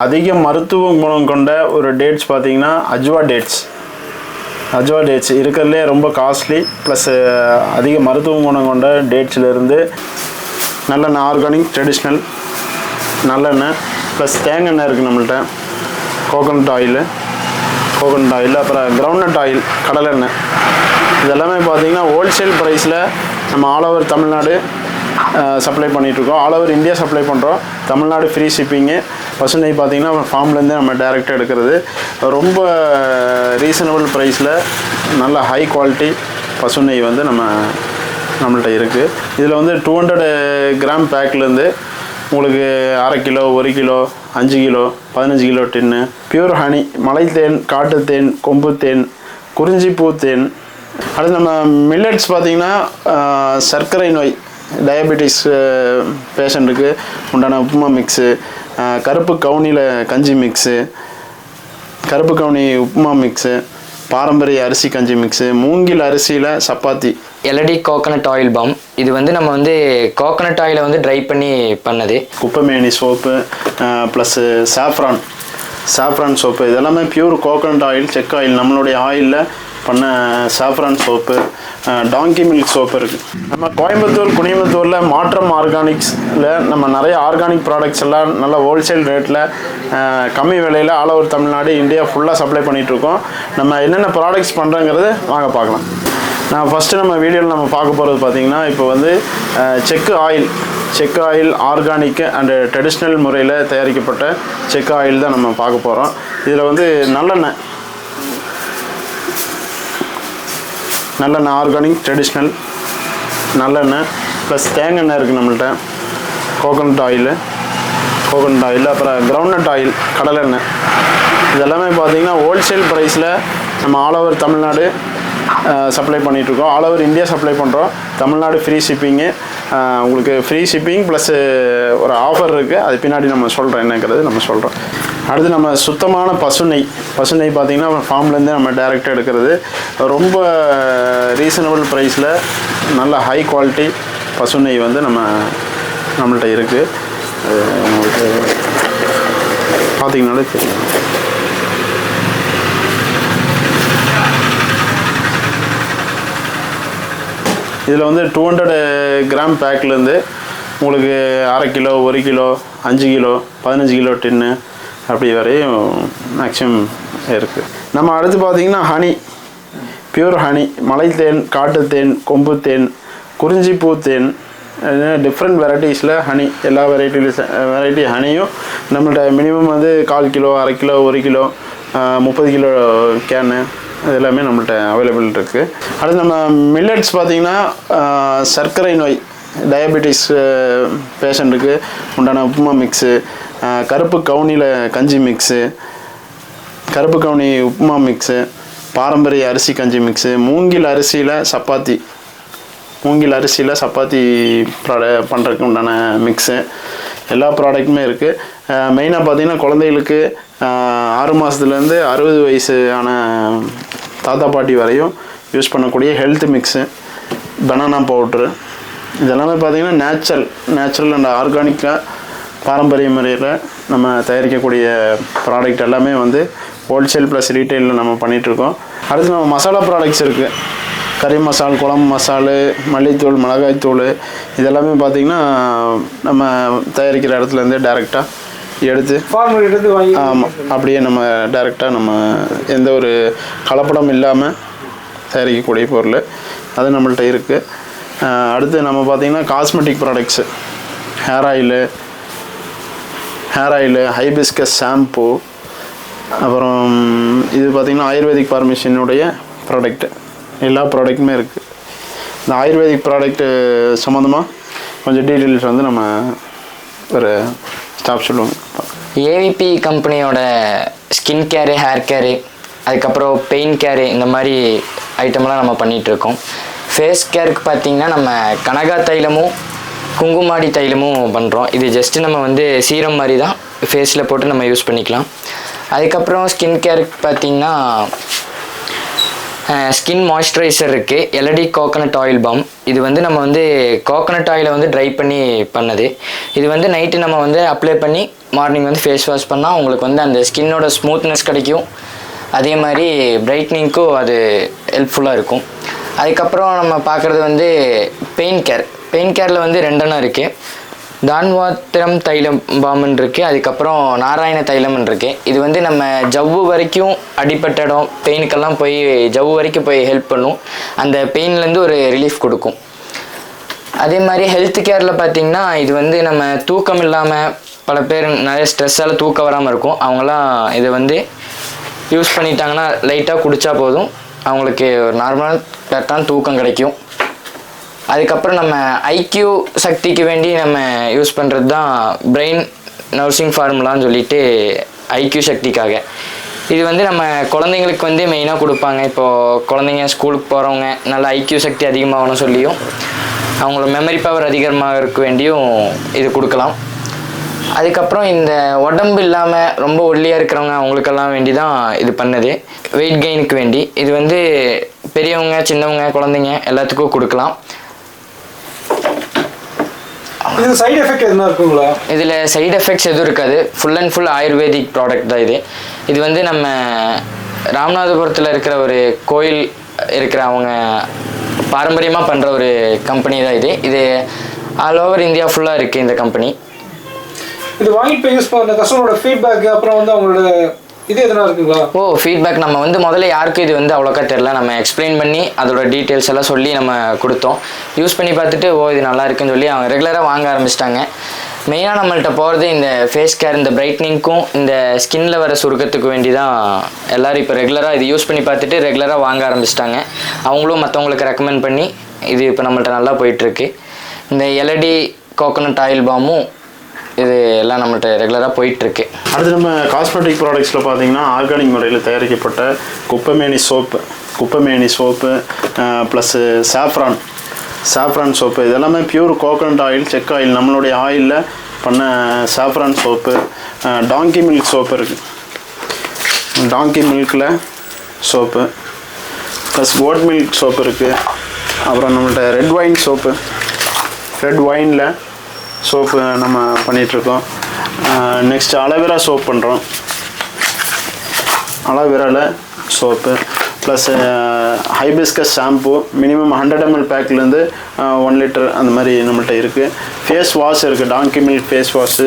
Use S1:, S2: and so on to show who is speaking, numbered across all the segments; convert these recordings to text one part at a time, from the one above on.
S1: அதிக மருத்துவ குணம் கொண்ட ஒரு டேட்ஸ் பார்த்தீங்கன்னா அஜ்வா டேட்ஸ் அஜ்வா டேட்ஸ் இருக்கிறதுலே ரொம்ப காஸ்ட்லி ப்ளஸ் அதிக மருத்துவ குணம் கொண்ட டேட்ஸ்லேருந்து நல்லெண்ணெய் ஆர்கானிக் ட்ரெடிஷ்னல் நல்லெண்ணெய் ப்ளஸ் தேங்காய் இருக்குது நம்மள்ட்ட. கோகோனட் ஆயில் கோகோனட் ஆயில் அப்புறம் கிரவுண்ட்நட் ஆயில் கடலெண்ணெய் இதெல்லாமே பார்த்திங்கன்னா ஹோல்சேல் ப்ரைஸில் நம்ம ஆல் ஓவர் தமிழ்நாடு சப்ளை பண்ணிகிட்ருக்கோம் ஆல் ஓவர் இந்தியா சப்ளை பண்ணுறோம் தமிழ்நாடு ஃப்ரீ ஷிப்பிங்கு பசு நெய் பார்த்தீங்கன்னா ஃபார்ம்லேருந்தே நம்ம டேரெக்டாக எடுக்கிறது. ரொம்ப ரீசனபிள் ப்ரைஸில் நல்ல ஹை குவாலிட்டி பசு நெய் வந்து நம்ம நம்மள்ட்ட இருக்குது இதில் வந்து டூ ஹண்ட்ரட் கிராம் பேக்லேருந்து உங்களுக்கு அரை கிலோ ஒரு கிலோ அஞ்சு கிலோ பதினஞ்சு கிலோ டின்னு பியூர் ஹனி மலை தேன் காட்டு தேன் கொம்பு தேன் குறிஞ்சிப்பூ தேன். அடுத்து நம்ம மில்லட்ஸ் பார்த்திங்கன்னா சர்க்கரை நோய். டயபெட்டிஸ் பேஷண்ட்டுக்கு உண்டான உப்புமா மிக்ஸு ஆஹ், கருப்பு கவுனியில் கஞ்சி மிக்ஸு கருப்பு கவுனி உப்புமா மிக்ஸு பாரம்பரிய அரிசி கஞ்சி மிக்ஸு மூங்கில் அரிசியில் சப்பாத்தி.
S2: எலடி கோகனட் ஆயில் பாம் இது வந்து நம்ம வந்து கோகனட் ஆயிலை வந்து ட்ரை பண்ணி பண்ணது.
S1: குப்பைமேனி soap plus saffron saffron soap இதெல்லாமே பியூர் கோகனட் ஆயில் செக் ஆயில் நம்மளுடைய ஆயிலில் பண்ண saffron soap donkey milk soap இருக்குது நம்ம கோயம்புத்தூர் குனியம்புத்தூரில் மாற்றம் ஆர்கானிக்ஸில் நம்ம நிறைய ஆர்கானிக் ப்ராடக்ட்ஸ் எல்லாம் நல்ல ஹோல்சேல் ரேட்டில் கம்மி விலையில் ஆல் ஓவர் தமிழ்நாடு இந்தியா ஃபுல்லாக சப்ளை பண்ணிகிட்ருக்கோம் நம்ம என்னென்ன ப்ராடக்ட்ஸ் பண்ணுறோங்கிறது வாங்க பார்க்கலாம். நான் ஃபஸ்ட்டு நம்ம வீடியோவில் நம்ம பார்க்க போகிறது பார்த்தீங்கன்னா இப்போ வந்து செக்கு ஆயில் செக்கு ஆயில் ஆர்கானிக் அண்டு ட்ரெடிஷ்னல் முறையில் தயாரிக்கப்பட்ட செக்கு ஆயில் தான் நம்ம பார்க்க போகிறோம் இதில் வந்து நல்லெண்ணெய் நல்லெண்ணெய் ஆர்கானிக் ட்ரெடிஷ்னல் நல்லெண்ணெய் ப்ளஸ் தேங்காய் இருக்குது நம்மள்கிட்ட கோகனட் ஆயில் கோகோனட் ஆயில் அப்புறம் கிரவுண்ட்நட் ஆயில் கடலெண்ணெய் இதெல்லாமே பார்த்திங்கன்னா ஹோல்சேல் ப்ரைஸில் நம்ம ஆல் ஓவர் தமிழ்நாடு சப்ளை பண்ணிகிட்ருக்கோம் ஆல் ஓவர் இந்தியா சப்ளை பண்ணுறோம் தமிழ்நாடு ஃப்ரீ ஷிப்பிங்கு உங்களுக்கு ஃப்ரீ ஷிப்பிங் ப்ளஸ் ஒரு இருக்குது அது பின்னாடி நம்ம சொல்கிறோம் என்னங்கிறது நம்ம சொல்கிறோம் அடுத்து நம்ம சுத்தமான பசு நெய் பார்த்திங்கன்னா ஃபார்ம்லேருந்து ஃபார்ம்லேருந்தே நம்ம டேரெக்டாக எடுக்கிறது. ரொம்ப ரீசனபிள் ப்ரைஸில் நல்ல ஹை குவாலிட்டி பசுநெய் வந்து நம்ம நம்மள்கிட்ட இருக்குது உங்களுக்கு பார்த்திங்கனாலே தெரியும். இதில் வந்து டூ ஹண்ட்ரட் கிராம் பேக்லேருந்து உங்களுக்கு அரை கிலோ ஒரு கிலோ அஞ்சு கிலோ பதினஞ்சு கிலோ டின்னு அப்படி வரையும் மேக்ஸிமம் இருக்குது நம்ம அடுத்து பார்த்தீங்கன்னா ஹனி பியூர் ஹனி மலைத்தேன் காட்டுத்தேன் கொம்பு தேன் குறிஞ்சி பூத்தேன் டிஃப்ரெண்ட் வெரைட்டிஸில் ஹனி எல்லா வெரைட்டி வெரைட்டி ஹனியும் நம்மள்ட்ட மினிமம் வந்து கால் கிலோ அரை கிலோ ஒரு கிலோ முப்பது கிலோ கேனு இது எல்லாமே நம்மள்ட்ட அவைலபிள் இருக்குது அடுத்து நம்ம மில்லட்ஸ் பார்த்திங்கன்னா சர்க்கரை நோய். டயபெட்டிஸ் பேஷண்ட்டுக்கு uh, உண்டான உப்புமா மிக்ஸு uh, கருப்பு கவுனியில் கஞ்சி மிக்ஸு கருப்பு கவுனி உப்புமா மிக்ஸு பாரம்பரிய அரிசி கஞ்சி மிக்ஸு மூங்கில் அரிசியில் சப்பாத்தி. மூங்கில் அரிசியில் சப்பாத்தி ப்ராட பண்ணுறதுக்கு உண்டான மிக்ஸு எல்லா ப்ராடக்ட்டுமே இருக்குது மெயினாக uh, பார்த்தீங்கன்னா குழந்தைகளுக்கு ஆறு மாதத்துலேருந்து அறுபது வயசு ஆன தாத்தா பாட்டி வரையும் யூஸ் பண்ணக்கூடிய ஹெல்த் மிக்ஸு பனானா பவுட்ரு இதெல்லாமே பார்த்தீங்கன்னா நேச்சுரல் நேச்சுரல் அண்ட் ஆர்கானிக்காக பாரம்பரிய முறையில் நம்ம தயாரிக்கக்கூடிய ப்ராடக்ட் எல்லாமே வந்து ஹோல்சேல் ப்ளஸ் ரீட்டைலில் நம்ம பண்ணிகிட்ருக்கோம் அடுத்து நம்ம மசாலா ப்ராடக்ட்ஸ் இருக்குது கறி மசால் குழம்பு மசாலு மல்லித்தூள் மிளகாய்த்தூள் இதெல்லாமே பார்த்திங்கன்னா நம்ம தயாரிக்கிற இடத்துலேருந்து டேரெக்டாக எடுத்து
S3: எடுத்து வாங்கி
S1: ஆமாம் அப்படியே நம்ம டேரெக்டாக நம்ம எந்த ஒரு கலப்படம் இல்லாமல் தயாரிக்கக்கூடிய பொருள் அது நம்மள்ட்ட இருக்குது அடுத்து நம்ம பார்த்திங்கன்னா cosmetic products hair oil hair oil hibiscus shampoo அப்புறம் இது பார்த்திங்கன்னா ஆயுர்வேதிக் பார்மிஷனுடைய ப்ராடக்ட்டு எல்லா ப்ராடக்ட்டுமே இருக்குது இந்த ஆயுர்வேதிக் ப்ராடக்ட்டு சம்மந்தமாக கொஞ்சம் டீட்டெயில்ஸ் வந்து நம்ம ஒரு ஸ்டாப் சொல்லுவோம்.
S2: ஏவிபி கம்பெனியோட ஸ்கின் கேரு ஹேர் கேரு அதுக்கப்புறம் பெயின் கேரு இந்த மாதிரி ஐட்டம்லாம் நம்ம பண்ணிகிட்ருக்கோம் இருக்கோம். ஃபேஸ் கேருக்கு பார்த்தீங்கன்னா நம்ம கனகா தைலமும் குங்குமாடி தைலமும் பண்ணுறோம் இது ஜஸ்ட்டு நம்ம வந்து சீரம் மாதிரி தான் ஃபேஸில் போட்டு நம்ம யூஸ் பண்ணிக்கலாம். அதுக்கப்புறம் ஸ்கின் கேருக்கு பார்த்தீங்கன்னா ஸ்கின் மாய்ஸ்சரைசர் இருக்குது எலடி கோகனட் ஆயில் பாம் இது வந்து நம்ம வந்து கோகனட் ஆயிலை வந்து ட்ரை பண்ணி பண்ணது. இது வந்து நைட்டு நம்ம வந்து அப்ளை பண்ணி மார்னிங் வந்து ஃபேஸ் வாஷ் பண்ணால் உங்களுக்கு வந்து அந்த ஸ்கின்னோட ஸ்மூத்னஸ் கிடைக்கும். அதே மாதிரி பிரைட்னிங்க்கும் அது ஹெல்ப்ஃபுல்லாக இருக்கும். அதுக்கப்புறம் நம்ம பார்க்குறது வந்து பெயின் கேர் பெயின் கேரில் வந்து ரெண்டெண்ணம் இருக்குது தான்வாத்திரம் தைலம் பாம்புன்னு இருக்குது அதுக்கப்புறம் நாராயண தைலம்னு இருக்குது இது வந்து நம்ம ஜவ்வு வரைக்கும் அடிப்பட்ட இடம் பெயினுக்கெல்லாம் போய் ஜவ்வு வரைக்கும் போய் ஹெல்ப் பண்ணும். அந்த பெயின்லேருந்து ஒரு ரிலீஃப் கொடுக்கும். அதே மாதிரி ஹெல்த் கேரில் பார்த்தீங்கன்னா இது வந்து நம்ம தூக்கம் இல்லாமல் பல பேர் நிறைய ஸ்ட்ரெஸ்ஸால் தூக்கம் வராமல் இருக்கும். அவங்களாம் இதை வந்து யூஸ் பண்ணிட்டாங்கன்னா லைட்டாக குடித்தா போதும். அவங்களுக்கு ஒரு நார்மலாக கரெக்டான தூக்கம் கிடைக்கும். அதுக்கப்புறம் நம்ம ஐக்யூ சக்திக்கு வேண்டி நம்ம யூஸ் பண்ணுறது தான் பிரெயின் நர்சிங் ஃபார்முலான்னு சொல்லிட்டு ஐக்யூ சக்திக்காக. இது வந்து நம்ம குழந்தைங்களுக்கு வந்து மெயினாக கொடுப்பாங்க. இப்போது குழந்தைங்க ஸ்கூலுக்கு போகிறவங்க நல்ல ஐக்யூ சக்தி அதிகமாகணும் சொல்லியும் அவங்களோட மெமரி பவர் அதிகமாக இருக்க வேண்டியும் இது கொடுக்கலாம். அதுக்கப்புறம் இந்த உடம்பு இல்லாமல் ரொம்ப ஒல்லியாக இருக்கிறவங்க அவங்களுக்கெல்லாம் வேண்டி தான் இது பண்ணது. வெயிட் கெயினுக்கு வேண்டி. இது வந்து பெரியவங்க சின்னவங்க குழந்தைங்க எல்லாத்துக்கும் கொடுக்கலாம்.
S3: இது சைடு எஃபெக்ட் எதுனா இருக்குங்களா?
S2: இதில் சைடு எஃபெக்ட்ஸ் எதுவும் இருக்காது. Full and full ayurvedic product தான் இது. இது வந்து நம்ம ராமநாதபுரத்தில் இருக்கிற ஒரு கோயில் இருக்கிற அவங்க பாரம்பரியமாக பண்ணுற ஒரு கம்பெனி தான் இது. இது ஆல் ஓவர் இந்தியா ஃபுல்லாக இருக்குது இந்த கம்பெனி
S3: இது வாங்கிட்டு போய் யூஸ் பண்ண கஸ்டமரோட ஃபீட்பேக் அப்புறம் வந்து அவங்களோட இது எதனா இருக்குங்களா?
S2: ஓ ஃபீட்பேக் நம்ம வந்து முதல்ல யாருக்கும் இது வந்து அவ்வளோக்கா தெரில. நம்ம எக்ஸ்பிளைன் பண்ணி அதோட டீட்டெயில்ஸ் எல்லாம் சொல்லி நம்ம கொடுத்தோம். யூஸ் பண்ணி பார்த்துட்டு ஓ இது நல்லா இருக்குன்னு சொல்லி அவங்க ரெகுலராக வாங்க ஆரம்பிச்சிட்டாங்க. மெயினாக நம்மள்கிட்ட போகிறது இந்த ஃபேஸ் கேர் இந்த பிரைட்னிங்க்கும் இந்த ஸ்கின்ல வர சுருக்கத்துக்கு வேண்டி தான் எல்லோரும் இப்போ ரெகுலராக இது யூஸ் பண்ணி பார்த்துட்டு ரெகுலராக வாங்க ஆரம்பிச்சிட்டாங்க. அவங்களும் மற்றவங்களுக்கு ரெக்கமெண்ட் பண்ணி இது இப்போ நம்மள்கிட்ட நல்லா போயிட்டுருக்கு இந்த எல்இடி கோகோனட் ஆயில் பாமும் இது எல்லாம் நம்மள்ட்ட ரெகுலராக போயிட்டுருக்கு.
S1: அடுத்து நம்ம காஸ்மெட்டிக் ப்ராடக்ட்ஸில் பார்த்தீங்கன்னா ஆர்கானிக் முறையில் தயாரிக்கப்பட்ட குப்பைமேனி soap குப்பைமேனி soap plus saffron saffron soap இதெல்லாமே பியூர் கோகனட் ஆயில் செக் ஆயில் நம்மளுடைய ஆயிலில் பண்ண saffron soap donkey milk soap இருக்குது donkey மில்கில் soap plus oat milk soap இருக்குது அப்புறம் நம்மள்ட்ட ரெட் ஒயின் சோப்பு ரெட் ஒயினில் சோப்பு நம்ம பண்ணிகிட்ருக்கோம் நெக்ஸ்ட் அலோவேரா சோப் பண்ணுறோம் அலோவேராவில் soap. Plus hibiscus shampoo minimum hundred ml பேக்லேருந்து one litre அந்த மாதிரி நம்மள்கிட்ட இருக்குது ஃபேஸ் வாஷ் இருக்குது donkey milk face wash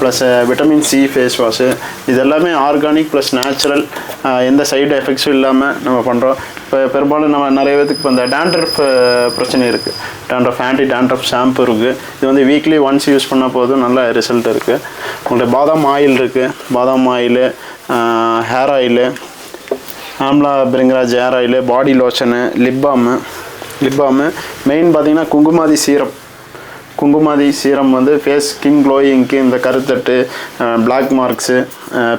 S1: plus vitamin C face wash இது எல்லாமே ஆர்கானிக் ப்ளஸ் நேச்சுரல் எந்த சைடு எஃபெக்ட்ஸும் இல்லாமல் நம்ம பண்ணுறோம் இப்போ பெரும்பாலும் நம்ம நிறைய பேத்துக்கு இப்போ இந்த டேண்ட்ரஃப் பிரச்சனை இருக்குது டேண்ட்ரஃப் ஆன்டி டேண்ட்ரஃப் ஷாம்பு இருக்குது இது வந்து வீக்லி ஒன்ஸ் யூஸ் பண்ணால் போதும் நல்ல ரிசல்ட் இருக்குது உங்கள்கிட்ட பாதாம் ஆயில் இருக்குது பாதாம் oil hair oil amla bhringraj hair oil body lotion lip balm lip balm main பார்த்தீங்கன்னா குங்குமாதி சீரப் குங்குமாதி சீரம் வந்து ஃபேஸ் ஸ்கின் க்ளோயிங்க்கு இந்த கருத்தட்டு பிளாக் மார்க்ஸு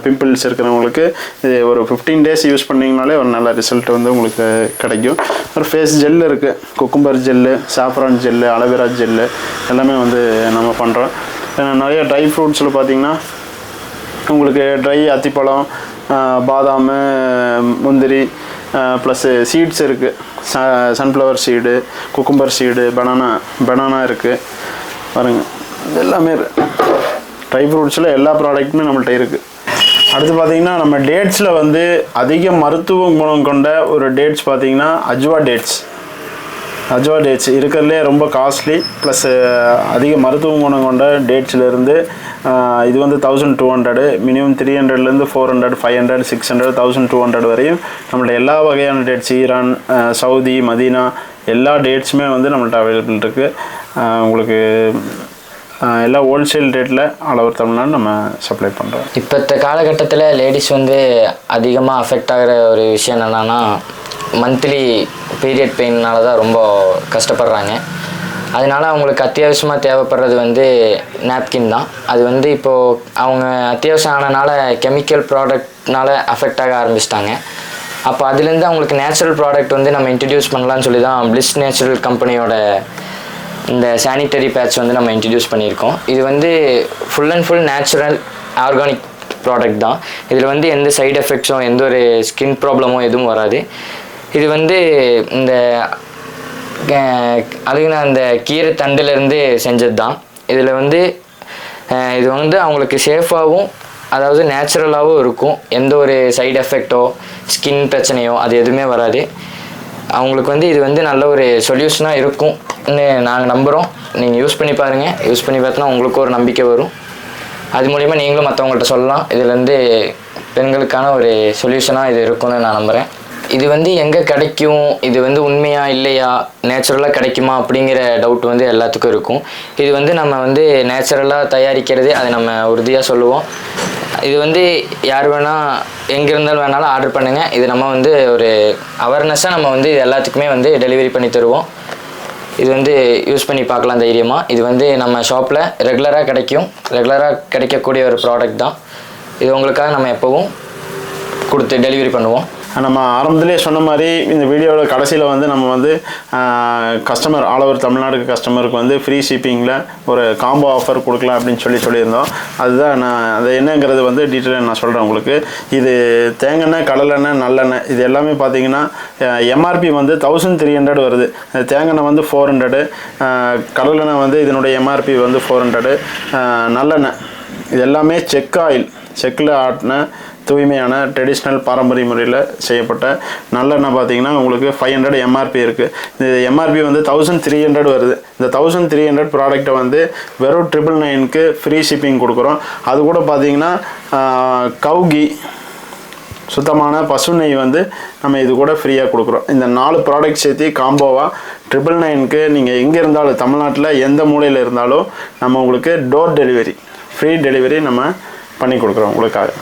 S1: பிம்பிள்ஸ் இருக்கிறவங்களுக்கு இது ஒரு ஃபிஃப்டீன் டேஸ் யூஸ் பண்ணிங்கனாலே ஒரு நல்ல ரிசல்ட் வந்து உங்களுக்கு கிடைக்கும். ஒரு ஃபேஸ் ஜெல் இருக்குது cucumber gel saffron gel aloe vera gel எல்லாமே வந்து நம்ம பண்ணுறோம் நிறைய ட்ரை ஃப்ரூட்ஸில் பார்த்தீங்கன்னா உங்களுக்கு ட்ரை அத்திப்பழம் பாதாம் முந்திரி ப்ளஸ்ஸு சீட்ஸ் இருக்குது ச sunflower seed cucumber seed banana banana இருக்குது பாருங்க இது எல்லாமே ட்ரை ஃப்ரூட்ஸில் எல்லா ப்ராடக்ட்டுமே நம்மள்ட்ட இருக்குது அடுத்து பார்த்தீங்கன்னா நம்ம டேட்ஸில் வந்து அதிக மருத்துவ குணம் கொண்ட ஒரு டேட்ஸ் பார்த்திங்கன்னா அஜ்வா டேட்ஸ் அஜ்வா டேட்ஸ் இருக்கிறதுலே ரொம்ப காஸ்ட்லி ப்ளஸ் அதிக மருத்துவ குணம் கொண்ட டேட்ஸ்லேருந்து இது வந்து thousand two hundred minimum three ஹண்ட்ரட்லேருந்து four hundred five hundred six hundred thousand two hundred வரையும் நம்மள்ட்ட எல்லா வகையான டேட்ஸ் ஈரான் சவுதி மதீனா எல்லா டேட்ஸுமே வந்து நம்மள்ட்ட அவைலபிள் இருக்குது உங்களுக்கு எல்லாம் எல்லா ஹோல்சேல் ரேட்டில் அளவு தமிழ்நாடு நம்ம சப்ளை பண்ணுறோம்
S2: இப்போத்த காலகட்டத்தில் லேடிஸ் வந்து அதிகமாக அஃபெக்ட் ஆகிற ஒரு விஷயம் என்னென்னா மந்த்லி பீரியட் பெயின்னால தான் ரொம்ப கஷ்டப்படுறாங்க. அதனால அவங்களுக்கு அத்தியாவசியமாக தேவைப்படுறது வந்து நாப்கின் தான். அது வந்து இப்போது அவங்க அத்தியாவசியம் ஆனனால கெமிக்கல் ப்ராடக்ட்னால அஃபெக்ட் ஆக ஆரம்பிச்சிட்டாங்க. அப்போ அதுலேருந்து அவங்களுக்கு நேச்சுரல் ப்ராடக்ட் வந்து நம்ம இன்ட்ரடியூஸ் பண்ணலாம்னு சொல்லி தான் பிளிஸ் நேச்சுரல் கம்பெனியோட இந்த சானிட்டரி பேட்ச் வந்து நம்ம இன்ட்ரடியூஸ் பண்ணியிருக்கோம். இது வந்து full and full natural organic product தான். இதில் வந்து எந்த சைடு எஃபெக்ட்ஸும் எந்த ஒரு ஸ்கின் ப்ராப்ளமும் எதுவும் வராது. இது வந்து இந்த அழுகுன அந்த கீரை தண்டுலேருந்து செஞ்சது தான் இதில் வந்து இது வந்து அவங்களுக்கு சேஃபாகவும் அதாவது நேச்சுரலாகவும் இருக்கும். எந்த ஒரு சைடு எஃபெக்டோ ஸ்கின் பிரச்சனையோ அது எதுவுமே வராது. அவங்களுக்கு வந்து இது வந்து நல்ல ஒரு சொல்யூஷனாக இருக்கும்னு நாங்கள் நம்புகிறோம் நீங்கள் யூஸ் பண்ணி பாருங்கள் யூஸ் பண்ணி பார்த்தோன்னா உங்களுக்கு ஒரு நம்பிக்கை வரும். அது மூலிமா நீங்களும் மற்றவங்கள்ட்ட சொல்லலாம். இதுலேருந்து பெண்களுக்கான ஒரு சொல்யூஷனாக இது இருக்கும்னு நான் நம்புகிறேன் இது வந்து எங்கே கிடைக்கும்? இது வந்து உண்மையா இல்லையா? நேச்சுரலாக கிடைக்குமா? அப்படிங்கிற டவுட் வந்து எல்லாத்துக்கும் இருக்கும். இது வந்து நம்ம வந்து நேச்சுரலாக தயாரிக்கிறது அதை நம்ம உறுதியாக சொல்லுவோம். இது வந்து யார் வேணால் எங்கே இருந்தாலும் வேணாலும் ஆர்டர் பண்ணுங்கள் இது நம்ம வந்து ஒரு அவேர்னஸாக நம்ம வந்து இது எல்லாத்துக்குமே வந்து டெலிவரி பண்ணி தருவோம். இது வந்து யூஸ் பண்ணி பார்க்கலாம் தைரியமாக இது வந்து நம்ம ஷாப்பில் ரெகுலராக கிடைக்கும். ரெகுலராக கிடைக்கக்கூடிய ஒரு ப்ராடக்ட் தான். இது உங்களுக்காக நம்ம எப்போவும் கொடுத்து டெலிவரி பண்ணுவோம்.
S1: நம்ம ஆரம்பத்திலே சொன்ன மாதிரி இந்த வீடியோவோட கடைசியில் வந்து நம்ம வந்து கஸ்டமர் ஆல் ஓவர் தமிழ்நாடு கஸ்டமருக்கு வந்து ஃப்ரீ ஷிப்பிங்கில் ஒரு காம்போ ஆஃபர் கொடுக்கலாம் அப்படின்னு சொல்லி சொல்லியிருந்தோம். அதுதான் நான் அது என்னங்கிறது வந்து டீட்டெயிலாக நான் சொல்கிறேன் உங்களுக்கு. இது தேங்காய் கடலெண்ணெய் நல்லெண்ணெய் இது எல்லாமே பார்த்தீங்கன்னா எம்ஆர்பி வந்து தௌசண்ட் த்ரீ ஹண்ட்ரட் வருது. இந்த தேங்காய் வந்து ஃபோர் ஹண்ட்ரடு கடலெண்ணெய் வந்து இதனுடைய எம்ஆர்பி வந்து ஃபோர் ஹண்ட்ரடு நல்லெண்ணெய். இது எல்லாமே செக் ஆயில் செக்கில் ஆட்டின தூய்மையான ட்ரெடிஷ்னல் பாரம்பரிய முறையில் செய்யப்பட்ட நல்லெண்ணெய் பார்த்தீங்கன்னா உங்களுக்கு ஃபைவ் ஹண்ட்ரட் எம்ஆர்பி இருக்குது இந்த எம்ஆர்பி வந்து தௌசண்ட் த்ரீ ஹண்ட்ரட் வருது. இந்த தௌசண்ட் த்ரீ ஹண்ட்ரட் ப்ராடக்ட்டை வந்து வெறும் ட்ரிபிள் நைனுக்கு ஃப்ரீ ஷிப்பிங் கொடுக்குறோம். அது கூட பார்த்தீங்கன்னா கவுகி சுத்தமான பசு நெய் வந்து நம்ம இது கூட ஃப்ரீயாக கொடுக்குறோம். இந்த நாலு ப்ராடக்ட் சேர்த்து காம்போவாக ட்ரிபிள் நைனுக்கு நீங்கள் எங்கே இருந்தாலும் தமிழ்நாட்டில் எந்த மூலையில் இருந்தாலும் நம்ம உங்களுக்கு டோர் டெலிவரி ஃப்ரீ டெலிவரி நம்ம பண்ணி கொடுக்குறோம் உங்களுக்காக.